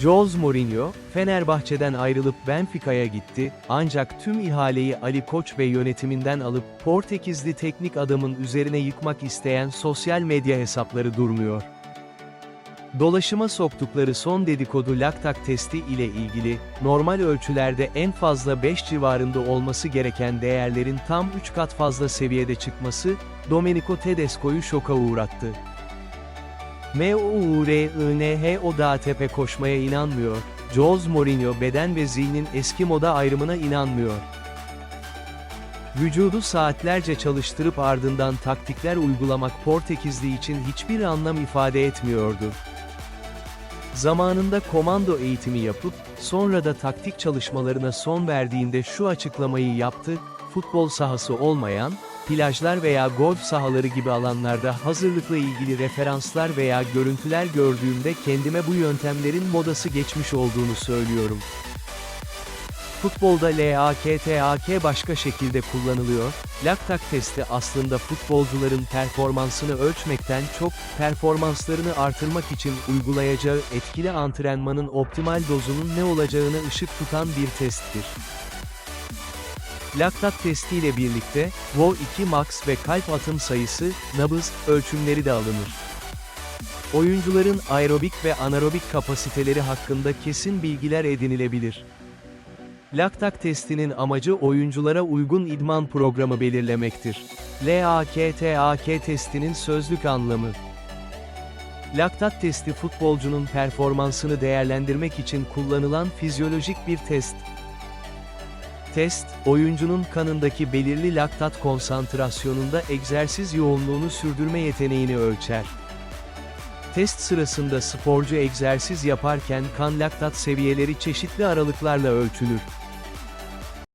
Jose Mourinho, Fenerbahçe'den ayrılıp Benfica'ya gitti, ancak tüm ihaleyi Ali Koç ve yönetiminden alıp Portekizli teknik adamın üzerine yıkmak isteyen sosyal medya hesapları durmuyor. Dolaşıma soktukları son dedikodu laktak testi ile ilgili, normal ölçülerde en fazla 5 civarında olması gereken değerlerin tam 3 kat fazla seviyede çıkması, Domenico Tedesco'yu şoka uğrattı. M.U.R.I.N.H. o da tepe koşmaya inanmıyor, Jose Mourinho beden ve zihnin eski moda ayrımına inanmıyor. Vücudu saatlerce çalıştırıp ardından taktikler uygulamak Portekizli için hiçbir anlam ifade etmiyordu. Zamanında komando eğitimi yapıp, sonra da taktik çalışmalarına son verdiğinde şu açıklamayı yaptı, futbol sahası olmayan, plajlar veya golf sahaları gibi alanlarda hazırlıkla ilgili referanslar veya görüntüler gördüğümde kendime bu yöntemlerin modası geçmiş olduğunu söylüyorum. Futbolda LAKTAK başka şekilde kullanılıyor, laktak testi aslında futbolcuların performansını ölçmekten çok, performanslarını artırmak için uygulayacağı etkili antrenmanın optimal dozunun ne olacağını ışık tutan bir testtir. Laktat testiyle birlikte, VO2 max ve kalp atım sayısı, nabız, ölçümleri de alınır. Oyuncuların aerobik ve anaerobik kapasiteleri hakkında kesin bilgiler edinilebilir. Laktak testinin amacı oyunculara uygun idman programı belirlemektir. LAKTAK testinin sözlük anlamı. Laktat testi futbolcunun performansını değerlendirmek için kullanılan fizyolojik bir test. Test, oyuncunun kanındaki belirli laktat konsantrasyonunda egzersiz yoğunluğunu sürdürme yeteneğini ölçer. Test sırasında sporcu egzersiz yaparken kan laktat seviyeleri çeşitli aralıklarla ölçülür.